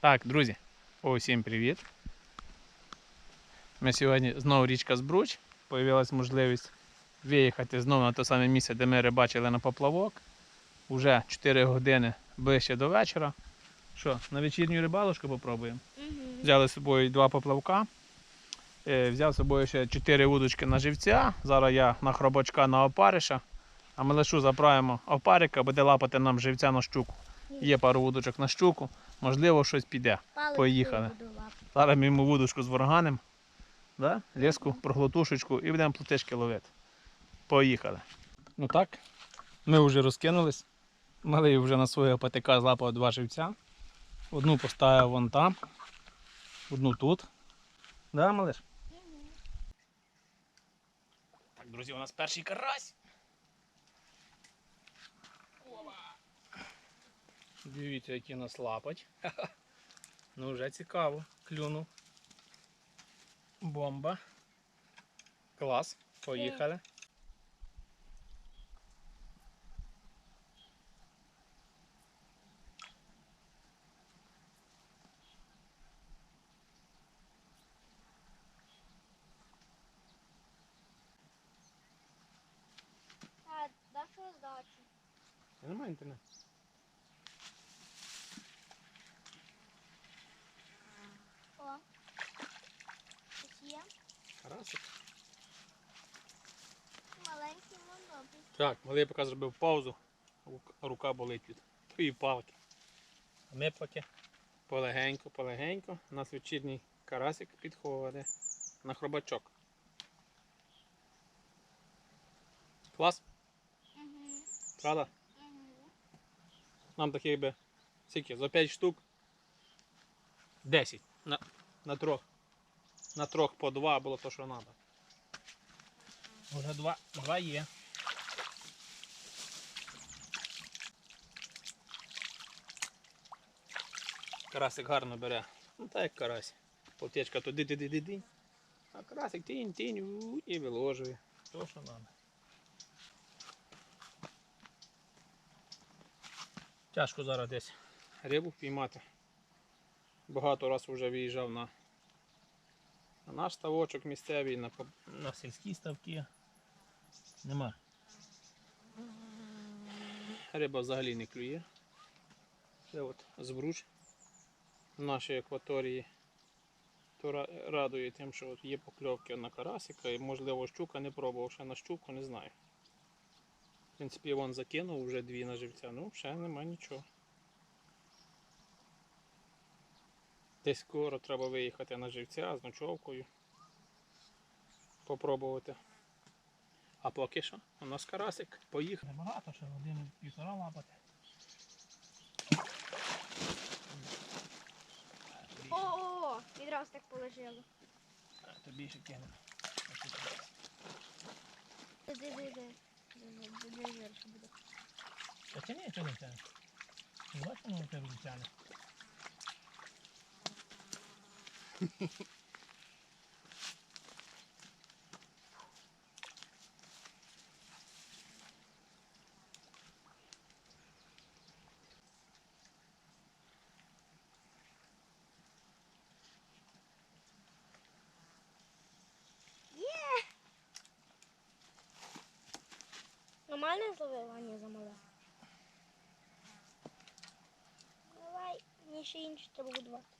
Так, друзі, усім привіт. Ми сьогодні знову річка Збруч. Появилась можливість виїхати знову на те саме місце, де ми рибачили на поплавок. Уже 4 години ближче до вечора. Що, на вечірню рибалочку попробуємо? Взяли з собою два поплавка. Е, Взяв з собою ще 4 вудочки на живця. Зараз я на хробачка на опариша. А ми лишу заправимо опарика, буде лапати нам живця на щуку. Є пару вудочок на щуку, можливо, щось піде. Поїхали. Зараз ми йому вудочку з варганем, да? ліску, проглотушечку і будемо плотички ловити. Поїхали. Ну так, ми вже розкинулись. Малий вже на свого патика злапав два живця. Одну поставив вон там, одну тут. Да, малиш? Так, друзі, у нас перший карась. Дивіться, який нас лапать. Ну вже цікаво. Клюнув. Бомба. Клас. Поїхали. А, да здачу? Немає інтернету. О. Щось є? Маленький монобій. Так, малий поки зробив паузу. Рука болить від тої палки. А ми поки полегенько, полегенько. У нас вечірній карасик підходить на хробачок. Клас, Угу. правда? Угу. Нам таких би скільки? За 5 штук 10 на, на трьох. На трьох по два було то, що треба. Уже два, два є. Карасик гарно бере. Ну так як карась. Плотечка то ди-ди-ди-ди-ди. А карасик тінь-тінь у, і виложує. То, що треба. Тяжко зараз десь рибу впіймати. Багато раз вже виїжджав на, на наш ставочок місцевий, на, на сільські ставки. Нема. Риба взагалі не клює. Це от збруч в нашій акваторії. То радує тим, що от є покльовки на карасика і можливо щука не пробував ще на щуку, не знаю. В принципі, вон закинув вже дві на живця, ну ще нема нічого. Десь скоро треба виїхати на живця з ночовкою. Попробувати. А поки що у нас карасик поїхав. Небагато, ще години півтора лапати. О, о, о, відразу так положило. Тобі ще кинемо. Де-де-де. Де-де-де, що буде. Та тяни, тяни, тяни. Бачиш, воно тебе тяне. Нормально зловив, а не замовив? Давай, мені ще інші треба будувати.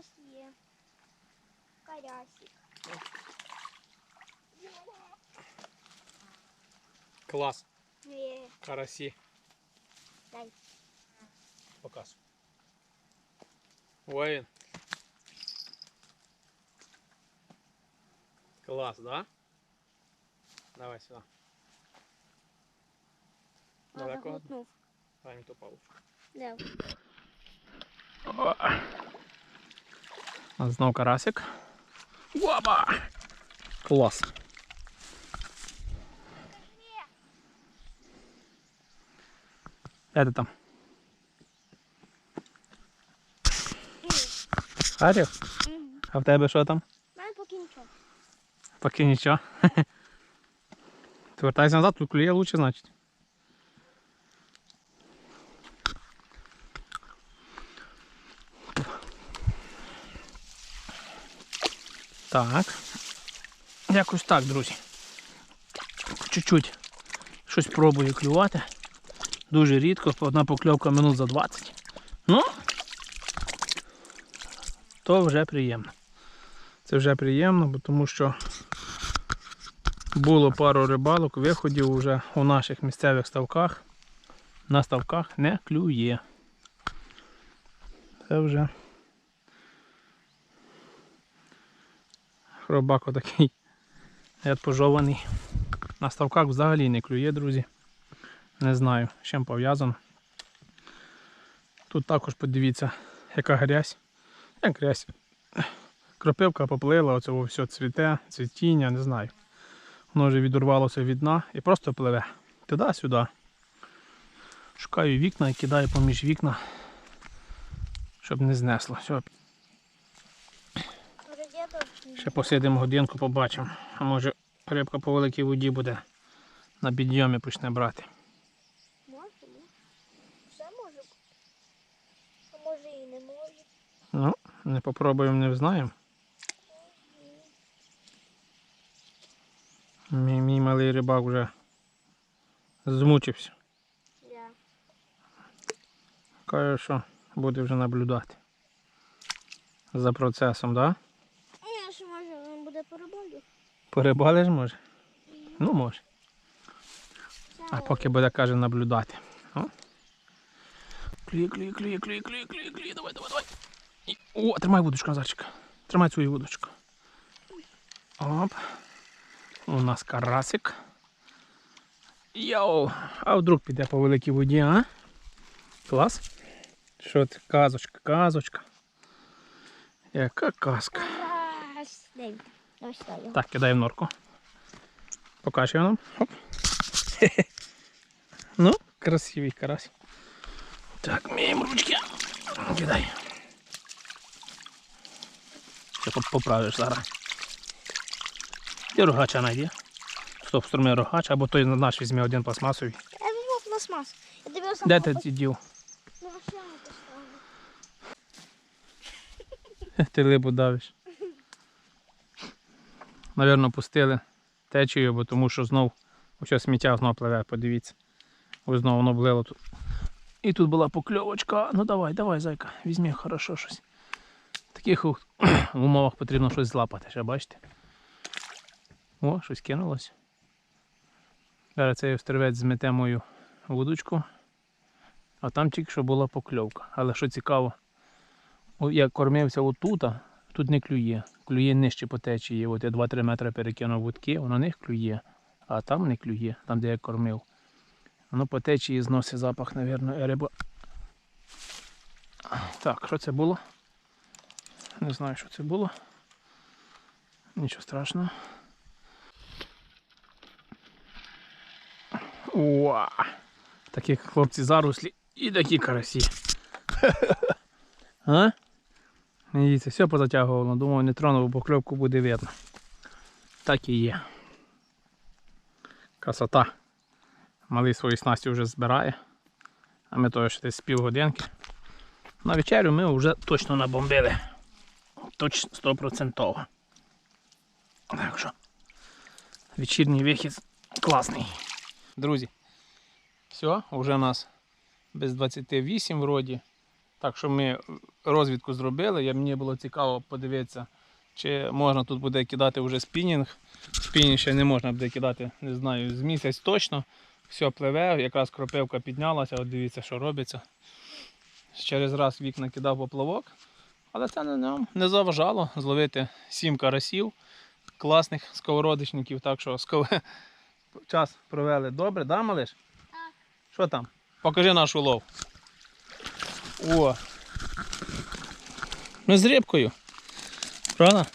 Ось є. Карасик. Клас. Є. Карасі. Дай. Показ. Воїн. Клас, да? Давай сюди. А, Далеко? заглотнув. Дай мені ту паличку. Де? Знов карасик. Опа! Клас. Де ти там? Харів? Мгм. А в тебе що там? У мене поки нічого. Поки нічого. Ти вертайся назад, тут клює лучше, значить. Так. Якось так, друзі. Чуть-чуть щось пробую клювати. Дуже рідко, одна покльовка минут за 20. Ну, то вже приємно. Це вже приємно, бо тому що було пару рибалок, виходів вже у наших місцевих ставках. На ставках не клює. Це вже хробак отакий пожований. На ставках взагалі не клює, друзі. Не знаю, з чим пов'язано. Тут також подивіться, яка грязь. Як грязь. Кропивка поплила, оце все цвіте, цвітіння, не знаю. Воно вже відурвалося від дна і просто пливе. Туди-сюди. Шукаю вікна і кидаю поміж вікна, щоб не знесло. Все, ще посидимо годинку, побачимо. А може рибка по великій воді буде на підйомі почне брати. Може. Все може. А може і не може. Ну, не попробуємо, не знаємо. Мій, мій малий рибак вже змучився. Я. Каже, що буде вже наблюдати за процесом, так? Да? Може він буде пориболю. Порибалиш може? Ну може. А поки буде, каже, наблюдати. О. Клює, клює, клює, клює, клює, клює, клює, давай, давай, давай. І- О, тримай вудочку, Назарчик. Тримай свою вудочку. Оп. У нас карасик. Йоу, а вдруг піде по великій воді, а? Клас. Що це? Казочка, казочка. Яка казка. Давай сюди його. Так, кидай в норку. Покажи нам. Хе-хе. Ну, красивий карась. Так, міємо ручки. Кидай. Ще поп- поправиш зараз. Де рогача найди. Стоп, струми рогач, або той наш візьме один пластмасовий. Я візьму пластмас. Я дивився Де ти ці дів? Ти рибу давиш. Навірно, пустили течію, бо тому що знов сміття знов пливе, подивіться. Ось знову воно влило тут. І тут була покльовочка. Ну давай, давай, зайка, візьми хорошо щось. В таких умовах потрібно щось злапати, ще бачите? О, щось кинулось. Зараз цей острівець змете мою вудочку. А там тільки що була покльовка. Але що цікаво, Я кормився отута, тут не клює. Клює нижче по течії. От я 2-3 метри перекинув вудки, воно на них клює, а там не клює, там де я кормив. Воно по течії зносить запах, мабуть, риба. Так, що це було? Не знаю, що це було. Нічого страшного. Уа! Такі хлопці зарослі і такі карасі. А? Дивіться, все позатягувало. Думав, не тронув, буде видно. Так і є. Красота. Малий свої снасті вже збирає. А ми то ще десь з півгодинки. На вечерю ми вже точно набомбили. Точно 100%. Так що вечірній вихід класний. Друзі, все, вже у нас без 28 вроді. Так що ми розвідку зробили. Я, мені було цікаво подивитися, чи можна тут буде кидати вже спінінг. Спінінг ще не можна буде кидати, не знаю, з місяць точно. Все пливе, якраз кропивка піднялася, от дивіться, що робиться. Через раз вікна кидав поплавок, але це не, нам не заважало зловити сім карасів, класних сковородичників. Так що сков- час провели добре, да, малиш? Так. Що там? Покажи наш улов. О. Ми з рибкою. Правда?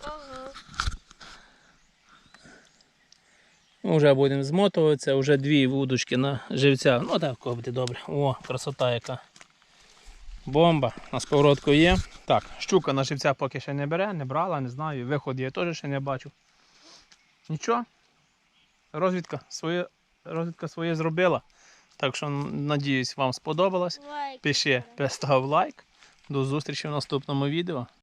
Ага. Вже будемо змотуватися, вже дві вудочки на живця. Ну так буде добре. О, красота яка. Бомба. На сковородку є. Так, щука на живця поки ще не бере, не брала, не знаю. Виход я теж ще не бачу. Нічого. Розвідка своє, розвідка своє зробила. Так що, надіюсь, вам сподобалось. Пиши, став лайк. До зустрічі в наступному відео.